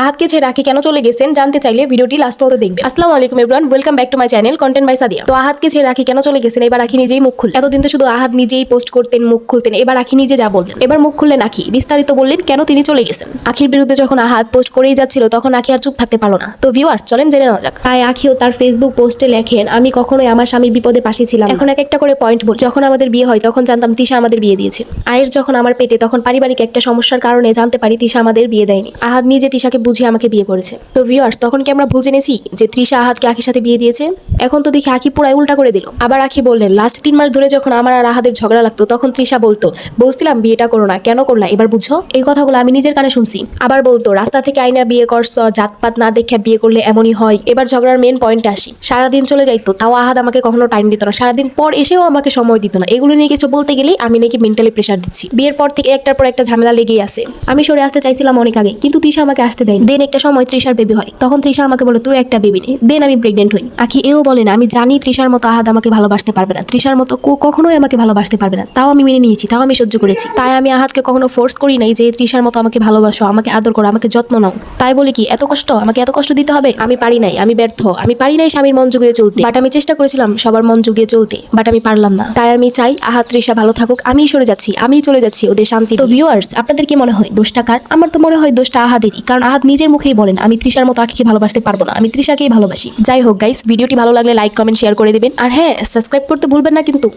আহাতকে ছেড়ে রাখি কেন চলে গেছেন জানতে চাইলে ভিডিওটি লাস্ট পর্যন্ত দেখবে আসসালামু আলাইকুম everyone welcome back to my channel content by Sadia তো আহাতকে ছেড়ে রাখি কেন চলে গেছেন? এবার রাখি নিজেই মুখ খুলে এতদিন তো শুধু আহাত নিজেই পোস্ট করতেন, মুখ খুলতেন, এবার রাখি নিজে যা বললেন। এবার মুখ খুললেন আখি বিস্তারিত বললেন কেন তিনি চলে গেছেন। আখির বিরুদ্ধে যখন আহাত পোস্ট করেই যাচ্ছিল, তখন আখি আর চুপ থাকতে পারল না। তো ভিউয়ার্স চলেন জেনে নেওয়া যাক। তাই আখিও তার ফেসবুক পোস্টে লেখেন, আমি কখনোই আমার স্বামীর বিপদে পাশে ছিলাম এখন এক একটা করে পয়েন্ট বল। যখন আমাদের বিয়ে হয়, তখন জানতাম তিশা আমাদের বিয়ে দিয়েছে। আয়ের যখন আমার পেটে, তখন পারিবারিক একটা সমস্যার কারণে জানতে পারি তিশা আমাদের বিয়ে দেয়নি। আহাদ নিজে তিশাকে বুঝিয়ে আমাকে বিয়ে করেছে। তো ভিউয়ার্স তখন কি আমরা ভুল জেনেছি যে তৃষা আহাদকে আখির সাথে বিয়ে দিয়েছে? এখন তো দেখি আখি পুরাই উল্টা করে দিল। আবার আখি বললেন লাস্ট তিন মাস ধরে যখন আমার আর আহাদের ঝগড়া লাগতো, তখন তৃষা বলতো, বলছিলাম বিয়েটা করো না, কেন করলা, এবার বুঝো? এই কথাগুলো আমি নিজের কানে শুনছি। আবার বলতো, রাস্তা থেকে আইনা বিয়ে করছ, জাতপাত না দেখে বিয়ে করলে এমনই হয়, এবার ঝগড়ার মেন পয়েন্টে আসি। সারাদিন চলে যাইতো, তাও আহাদ আমাকে কখনো টাইম দিত না। সারাদিন পর এসেও আমাকে সময় দিত না। এগুলো নিয়ে কিছু বলতে গেলেই আমি নাকি মেন্টালি প্রেশার দিচ্ছি। বিয়ের পর থেকে একটার পর একটা ঝামেলা লেগেই আছে। আমি সরে আসতে চাইছিলাম অনেক আগে, কিন্তু তৃষা আমাকে আসতে দেন। একটা সময় তৃষার বেবি হয়। তখন তৃষা আমাকে বলে, তুই একটা বেবি নে। দেন আমি প্রেগনেন্ট হই। আখি এও বলেন আমি জানি তৃষার মতো আহাদ আমাকে ভালোবাসতে পারবে না। তৃষার মতো কখনোই আমাকে ভালোবাসতে পারবে না। তাও আমি মেনে নিয়েছি, তাও আমি সহ্য করেছি। তাই আমি আহাদকে কখনো ফোর্স করি নাই যে, তৃষার মতো আমাকে ভালোবাসো, আমাকে আদর করো, আমাকে যত্ন নাও। তাই বলে কি, এত কষ্ট? আমাকে এত কষ্ট দিতে হবে? আমি পারি নাই, আমি ব্যর্থ। আমি পারি নাই স্বামীর মন জুগিয়ে চলতে। বাট আমি চেষ্টা করেছিলাম সবার মন জুগিয়ে চলতে বাট আমি পারলাম না। তাই আমি চাই আহাত তৃষা ভালো থাকুক, আমিই সরে যাচ্ছি আমি চলে যাচ্ছি ওদের শান্তি তো ভিউয়ার্স আপনাদের কি মনে হয়, দোষটা কার? আমার তো মনে হয় দোষটা আহাদেরই, কারণ আহাদ নিজের মুখেই বলেন, আমি তৃষার মতো আঁকিকে ভালোবাসতে পারব না, আমি তৃষাকেই ভালোবাসি। যাই হোক গাইস ভিডিওটি ভালো লাগলে লাইক কমেন্ট শেয়ার করে দেবেন। আর হ্যাঁ সাবস্ক্রাইব করতে ভুলবেন না কিন্তু।